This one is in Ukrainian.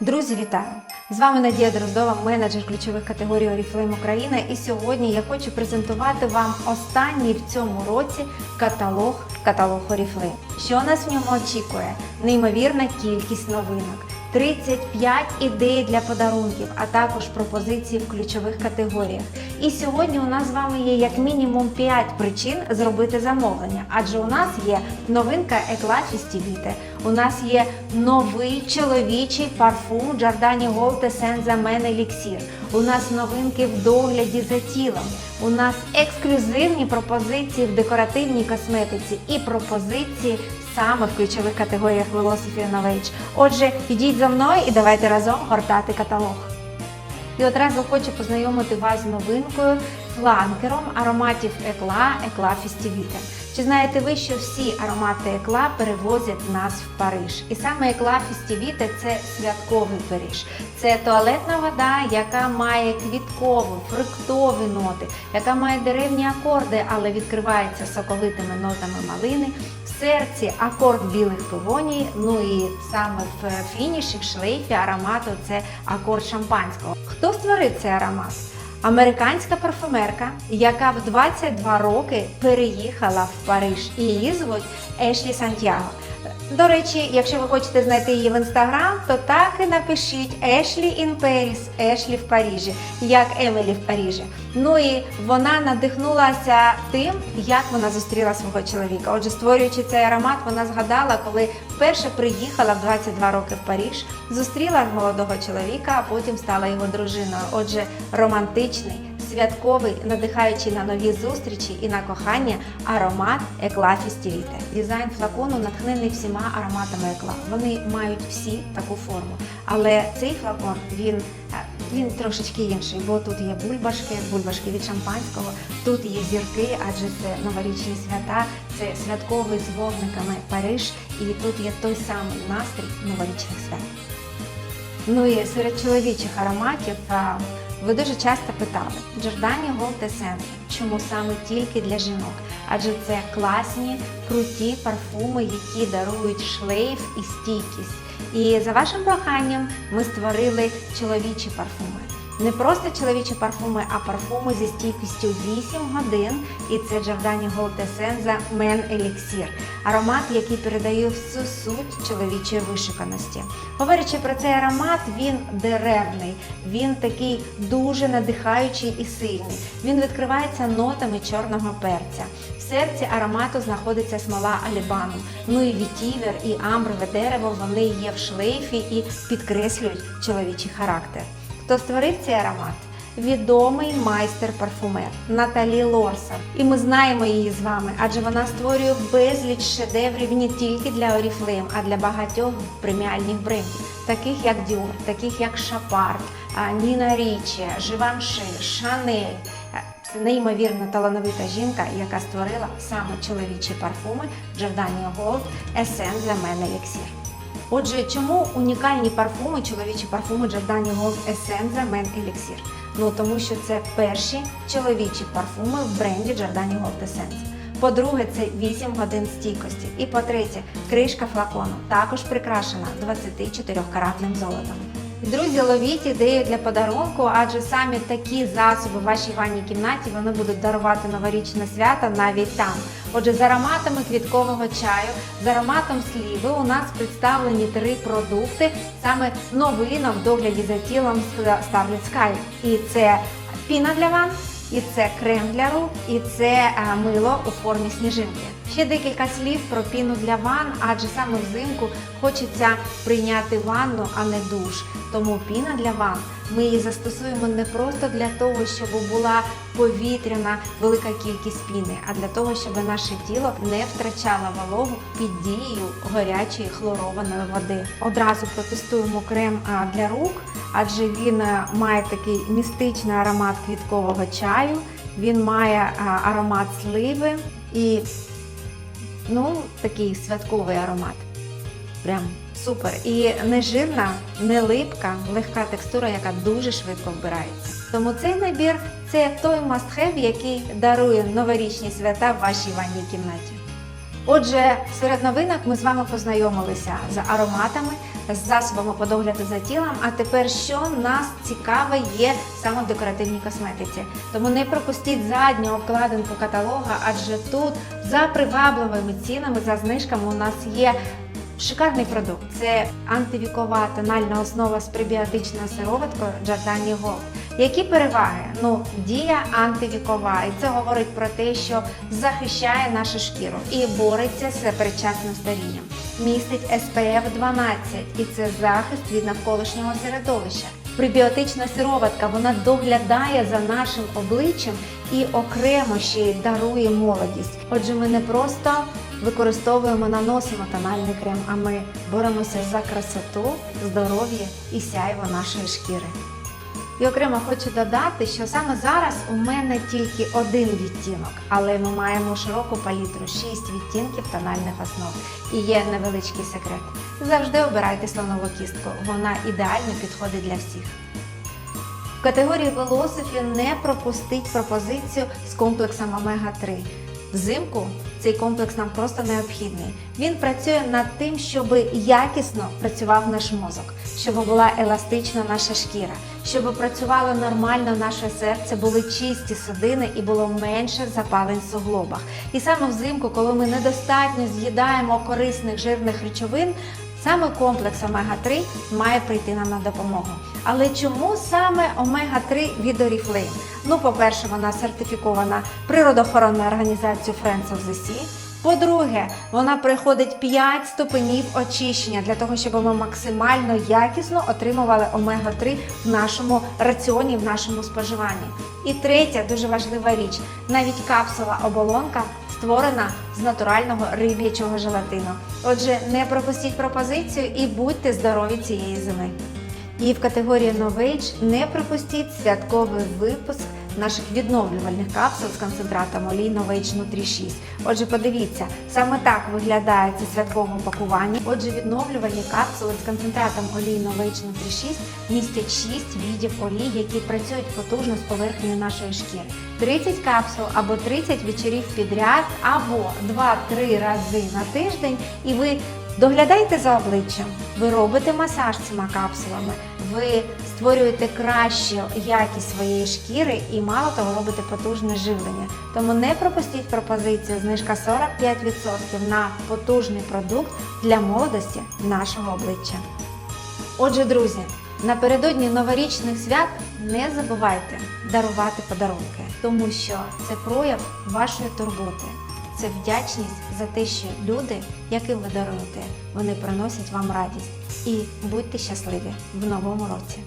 Друзі, вітаю! З вами Надія Дроздова, менеджер ключових категорій Oriflame Україна. І сьогодні я хочу презентувати вам останній в цьому році каталог каталог Oriflame. Що нас в ньому очікує? Неймовірна кількість новинок. 35 ідей для подарунків, а також пропозиції в ключових категоріях. І сьогодні у нас з вами є як мінімум 5 причин зробити замовлення, адже у нас є новинка Eclat Festivite, у нас є новий чоловічий парфум Giordani Gold Essenza Men Elixir, у нас новинки в догляді за тілом, у нас ексклюзивні пропозиції в декоративній косметиці і пропозиції саме в ключових категоріях Velocity Innovation. Отже, йдіть за мною і давайте разом гортати каталог. І одразу хочу познайомити вас з новинкою фланкером ароматів Екла Екла Фестівіте. Чи знаєте ви, що всі аромати Екла перевозять нас в Париж? І саме Екла Фестівіте це святковий Париж. Це туалетна вода, яка має квіткові, фруктові ноти, яка має деревні акорди, але відкривається соковитими нотами малини. Серці акорд білих пивоній, ну і саме в фініші, в шлейфі аромату це акорд шампанського. Хто створив цей аромат? Американська парфумерка, яка в 22 роки переїхала в Париж, і її звуть Ешлі Сантьяго. До речі, якщо ви хочете знайти її в інстаграм, то так і напишіть Ешлі in Paris, Ешлі в Парижі, як Емілі в Парижі. Ну і вона надихнулася тим, як вона зустріла свого чоловіка. Отже, створюючи цей аромат, вона згадала, коли вперше приїхала в 22 роки в Париж, зустріла молодого чоловіка, а потім стала його дружиною. Отже, романтичний. Святковий, надихаючий на нові зустрічі і на кохання аромат Екла Фестівіте. Дизайн флакону натхнений всіма ароматами екла. Вони мають всі таку форму. Але цей флакон він, е, він трошечки інший, бо тут є бульбашки, бульбашки від шампанського, тут є зірки, адже це новорічні свята, це святковий з вогниками Париж, і тут є той самий настрій новорічних свят. Ну і серед чоловічих ароматів а, ви дуже часто питали Джордані Голтесен, чому саме тільки для жінок? Адже це класні, круті парфуми, які дарують шлейф і стійкість. І за вашим проханням ми створили чоловічі парфуми. Не просто чоловічі парфуми, а парфуми зі стійкістю 8 годин. І це Giordani Gold Essenza Men Elixir. Аромат, який передає всю суть чоловічої вишиканості. Говорячи про цей аромат, він деревний, він такий дуже надихаючий і сильний. Він відкривається нотами чорного перця. В серці аромату знаходиться смола алібану. Ну і вітівер, і амброве дерево вони є в шлейфі і підкреслюють чоловічий характер. Хто створив цей аромат? Відомий майстер-парфумер Наталі Лорсон. І ми знаємо її з вами, адже вона створює безліч шедеврів не тільки для Oriflame, а для багатьох преміальних брендів, таких як Dior, таких як Шапарт, Ніна Річі, Живанши, Шанель. Це неймовірно талановита жінка, яка створила саме чоловічі парфуми Giordani Gold Essence для мене Elixir. Отже, чому унікальні парфуми, чоловічі парфуми Giordani Gold Essence Men Elixir? Ну тому що це перші чоловічі парфуми в бренді Giordani Gold Essence. По-друге, це 8 годин стійкості. І по-третє, кришка флакону також прикрашена 24-каратним золотом. Друзі, ловіть ідею для подарунку, адже саме такі засоби в вашій ванній кімнаті вони будуть дарувати новорічне свято навіть там. Отже, з ароматами квіткового чаю, з ароматом сліви у нас представлені три продукти, саме новина в догляді за тілом ставлять Sky. І це піна для ванн, і це крем для рук, і це мило у формі сніжинки. Ще декілька слів про піну для ванн, адже саме взимку хочеться прийняти ванну, а не душ. Тому піна для ванн ми її застосуємо не просто для того, щоб була повітряна велика кількість піни, а для того, щоб наше тіло не втрачало вологу під дією гарячої хлорованої води. Одразу протестуємо крем для рук, адже він має такий містичний аромат квіткового чаю, він має аромат сливи і ну, такий святковий аромат. Прям супер. І не жирна, не липка, легка текстура, яка дуже швидко вбирається. Тому цей набір це той must-have, який дарує новорічні свята в вашій ванній кімнаті. Отже, серед новинок ми з вами познайомилися з ароматами, з засобами по догляду за тілом. А тепер що нас цікаве є саме в декоративній косметиці. Тому не пропустіть задню обкладинку каталога, адже тут за привабливими цінами, за знижками у нас є. Шикарний продукт це антивікова тональна основа з пребіотичною сироваткою Giordani Gold. Які переваги? Ну, дія антивікова, і це говорить про те, що захищає нашу шкіру і бореться з передчасним старінням. Містить SPF 12 і це захист від навколишнього середовища. Пребіотична сироватка вона доглядає за нашим обличчям і окремо ще й дарує молодість. Отже, ми не просто використовуємо, наносимо тональний крем, а ми боремося за красоту, здоров'я і сяйво нашої шкіри. І окремо хочу додати, що саме зараз у мене тільки один відтінок, але ми маємо широку палітру 6 відтінків тональних основ. І є невеличкий секрет. Завжди обирайте слонову кістку, вона ідеально підходить для всіх. В категорії Velocity не пропустіть пропозицію з комплексом Омега-3. Взимку цей комплекс нам просто необхідний. Він працює над тим, щоб якісно працював наш мозок, щоб була еластична наша шкіра, щоб працювало нормально наше серце, були чисті судини і було менше запалень в суглобах. І саме взимку, коли ми недостатньо з'їдаємо корисних жирних речовин, Саме комплекс омега-3 має прийти нам на допомогу. Але чому саме омега-3 від Oriflame? Ну, по-перше, вона сертифікована природоохоронною організацією Friends of the Sea. По-друге, вона проходить 5 ступенів очищення для того, щоб ми максимально якісно отримували омега-3 в нашому раціоні, в нашому споживанні. І третя дуже важлива річ: навіть капсула оболонка створена з натурального риб'ячого желатину. Отже, не пропустіть пропозицію і будьте здорові цієї зими. І в категорії новейдж не пропустіть святковий випуск наших відновлювальних капсул з концентратом олій Novage Nutri 6. Отже, подивіться, саме так виглядає це святкове пакування. Отже, відновлювальні капсули з концентратом олій Novage Nutri 6 містять 6 видів олій, які працюють потужно з поверхнею нашої шкіри. 30 капсул або 30 вечорів підряд, або 2-3 рази на тиждень, і ви Доглядайте за обличчям, ви робите масаж цими капсулами, ви створюєте кращу якість своєї шкіри і мало того робите потужне живлення. Тому не пропустіть пропозицію знижка 45% на потужний продукт для молодості нашого обличчя. Отже, друзі, напередодні новорічних свят не забувайте дарувати подарунки, тому що це прояв вашої турботи. Це вдячність за те, що люди, яким ви даруєте, вони приносять вам радість. І будьте щасливі в новому році.